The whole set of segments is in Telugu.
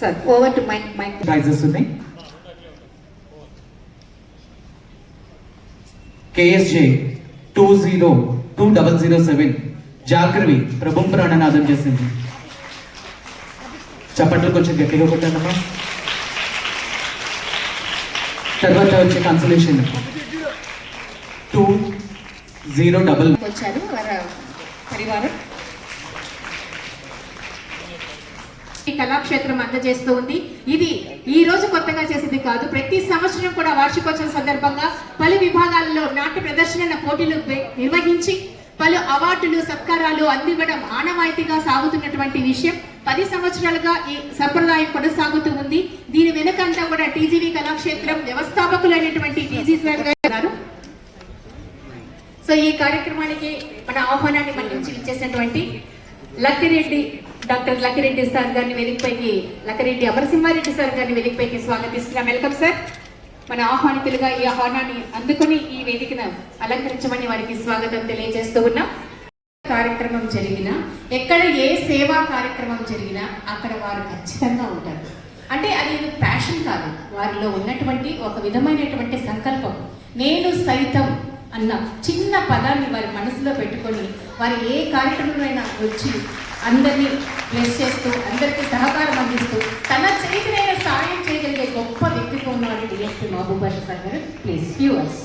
Sir over to mic mic prizes ఉన్నాయి. KSJ two zero two double zero seven జాగ్రవి ప్రభుం ప్రాణనాదం చేసింది. చప్పట్లు కొంచెం గట్టిగా కొట్టానమ్మా తర్వాత వచ్చే కన్సలేషన్ టూ జీరో డబల్ వచ్చారు వారి పరివారం ఈ కళాక్షేత్రం అందజేస్తూ ఉంది. ఇది ఈ రోజు కొత్తగా చేసింది కాదు. ప్రతి సంవత్సరం కూడా వార్షికోత్సవం సందర్భంగా పలు విభాగాల్లో నాట్య ప్రదర్శన పోటీలు నిర్వహించి పలు అవార్డులు సత్కారాలు అందివ్వడం ఆనవాయితీగా సాగుతున్నటువంటి విషయం పది సంవత్సరాలుగా ఈ సంప్రదాయం కొనసాగుతూ ఉంది. దీని వెనుకంతా కూడా టీజీవీ కళాక్షేత్రం వ్యవస్థాపకులైనటువంటి టీజీ సార్ గారు సో ఈ కార్యక్రమానికి మన ఆహ్వానాన్ని మన్నించి ఇచ్చేసినటువంటి లక్కిరెడ్డి డాక్టర్ లక్కిరెడ్డి సార్ గారిని వేదికపైకి లక్కిరెడ్డి అమరసింహారెడ్డి సార్ గారిని వేదికపైకి స్వాగతిస్తున్నాం. Welcome sir. మన ఆహ్వానితులుగా ఈ ఆహ్వానాన్ని అందుకుని ఈ వేదికను అలంకరించమని వారికి స్వాగతం తెలియజేస్తూ ఉన్నాం. కార్యక్రమం జరిగినా ఎక్కడ ఏ సేవా కార్యక్రమం జరిగినా అక్కడ వారు ఖచ్చితంగా ఉంటారు. అంటే అది ప్యాషన్ కాదు. వారిలో ఉన్నటువంటి ఒక విధమైనటువంటి సంకల్పం. నేను సైతం అన్న చిన్న పదాన్ని వారి మనసులో పెట్టుకొని వారు ఏ కార్యక్రమమైనా వచ్చి అందరినీ బ్లెస్ చేస్తూ అందరికీ సహకారం అందిస్తూ తన చేతినైన సాయం చేయగలిగే గొప్ప వ్యక్తిత్వం ఉన్నవాడు డిఎస్పీ మహబూబ్ బాషా సార్ గారు. ప్లీజ్ వ్యూవర్స్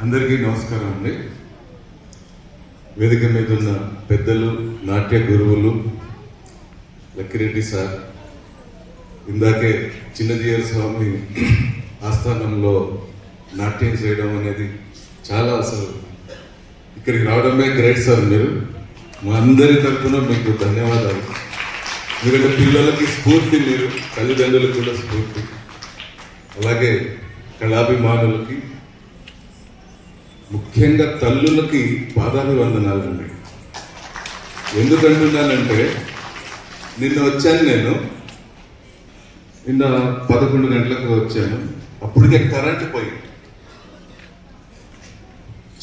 అందరికీ నమస్కారం అండి. వేదిక మీద ఉన్న పెద్దలు నాట్య గురువులు లక్కిరెడ్డి సార్ ఇందాకే చిన్నజీయర్ స్వామి ఆస్థానంలో నాట్యం చేయడం అనేది చాలా అసలు ఇక్కడికి రావడమే గ్రేట్ సార్ మీరు. మా అందరి తరఫున మీకు ధన్యవాదాలు. ఎందుకంటే పిల్లలకి స్ఫూర్తి మీరు తల్లిదండ్రులకు కూడా స్ఫూర్తి. అలాగే కళాభిమానులకి ముఖ్యంగా తల్లులకి పాదాభివందనాలండి ఎందుకంటున్నానంటే నిన్న వచ్చాను నేను. నిన్న పదకొండు గంటలకు వచ్చాను. అప్పటికే కరెంట్ పోయింది.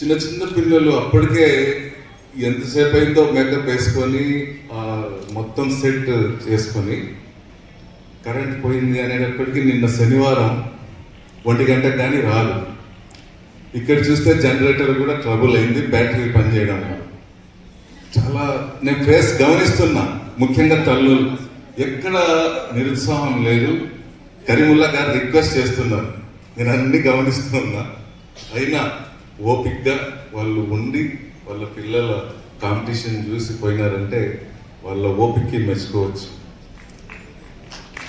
చిన్న చిన్న పిల్లలు అప్పటికే ఎంతసేపు అయిందో మేకప్ వేసుకొని మొత్తం సెట్ చేసుకొని కరెంట్ పోయింది అనేటప్పటికీ నిన్న శనివారం ఒంటి గంట కానీ రాదు. ఇక్కడ చూస్తే జనరేటర్ కూడా ట్రబుల్ అయింది బ్యాటరీ పనిచేయడం చాలా నేను ఫేస్ గమనిస్తున్నా ముఖ్యంగా తల్లులు. ఎక్కడ నిరుత్సాహం లేదు. కరీముల్లా గారు రిక్వెస్ట్ చేస్తున్నారు. నేను అన్ని గమనిస్తున్నా అయినా ఓపిక్గా వాళ్ళు ఉండి వాళ్ళ పిల్లల కాంపిటీషన్ చూసి పోయినారంటే వాళ్ళ ఓపిక్కి మెచ్చుకోవచ్చు.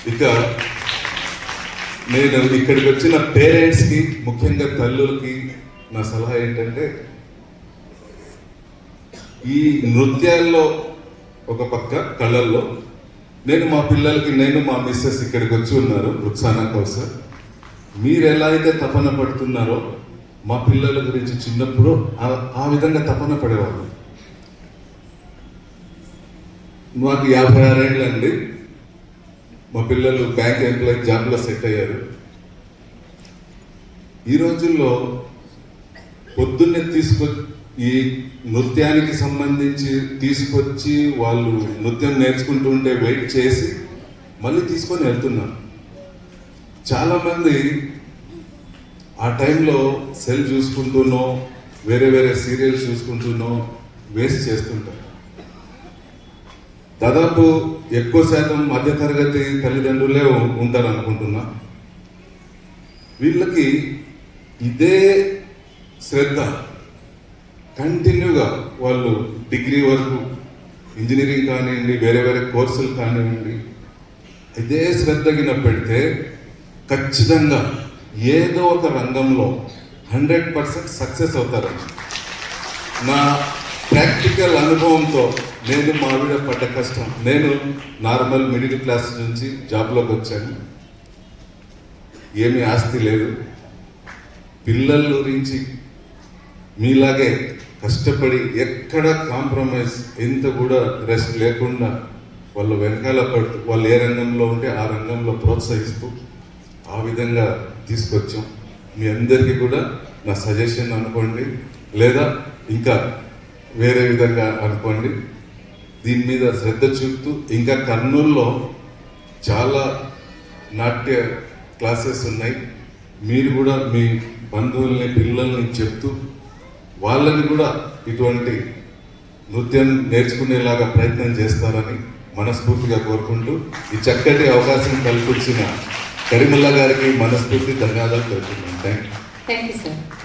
ఇక నేను ఇక్కడికి వచ్చిన పేరెంట్స్కి ముఖ్యంగా తల్లులకి నా సలహా ఏంటంటే ఈ నృత్యాల్లో ఒక పక్క కళల్లో నేను మా పిల్లలకి నేను మా మిస్సెస్ ఇక్కడికి వచ్చి ఉన్నారు రుక్సానా కోసం. మీరు ఎలా అయితే తపన పడుతున్నారో మా పిల్లల గురించి చిన్నప్పుడు ఆ- విధంగా తపన పడేవాళ్ళు. మాకు యాభై ఆరేళ్ళు అండి. మా పిల్లలు బ్యాంక్ ఎంప్లాయీ జాబ్లో సెట్ అయ్యారు. ఈ రోజుల్లో పొద్దున్నే తీసుకొ ఈ నృత్యానికి సంబంధించి తీసుకొచ్చి వాళ్ళు నృత్యం నేర్చుకుంటూ ఉంటే వెయిట్ చేసి మళ్ళీ తీసుకొని వెళ్తున్నారు. చాలామంది ఆ టైంలో సెల్ చూసుకుంటూనో వేరే వేరే సీరియల్స్ చూసుకుంటూనో వేస్ట్ చేస్తుంటారు. దాదాపు ఎక్కువ శాతం మధ్యతరగతి తల్లిదండ్రులే ఉంటారు అనుకుంటున్నా వీళ్ళకి ఇదే శ్రద్ధ. కంటిన్యూగా వాళ్ళు డిగ్రీ వరకు ఇంజనీరింగ్ కానివ్వండి వేరే వేరే కోర్సులు కానివ్వండి ఇదే శ్రద్ధ గిన పెడితే ఖచ్చితంగా ఏదో ఒక రంగంలో హండ్రెడ్ పర్సెంట్ సక్సెస్ అవుతారు నా ప్రాక్టికల్ అనుభవంతో నేను మా ఆవిడ పడ్డ కష్టం. నేను నార్మల్ మిడిల్ క్లాస్ నుంచి జాబ్లోకి వచ్చాను. ఏమీ ఆస్తి లేదు. పిల్లల గురించి మీలాగే కష్టపడి ఎక్కడ కాంప్రమైజ్ ఎంత కూడా రెస్ట్ లేకుండా వాళ్ళ వెనకాల పడుతూ వాళ్ళు ఏ రంగంలో ఉంటే ఆ రంగంలో ప్రోత్సహిస్తూ ఆ విధంగా తీసుకొచ్చాం. మీ అందరికీ కూడా నా సజెషన్ అనుకోండి లేదా ఇంకా వేరే విధంగా అనుకోండి దీని మీద శ్రద్ధ చూపుతూ ఇంకా కర్నూలులో చాలా నాట్య క్లాసెస్ ఉన్నాయి. మీరు కూడా మీ బంధువుల్ని పిల్లల్ని చెప్తూ వాళ్ళని కూడా ఇటువంటి నృత్యం నేర్చుకునేలాగా ప్రయత్నం చేస్తారని మనస్ఫూర్తిగా కోరుకుంటూ ఈ చక్కటి అవకాశం కల్పించిన కరీముల్లా గారికి మనస్ఫూర్తి ధన్యవాదాలు తెలుపుతున్నాను thank you thank you sir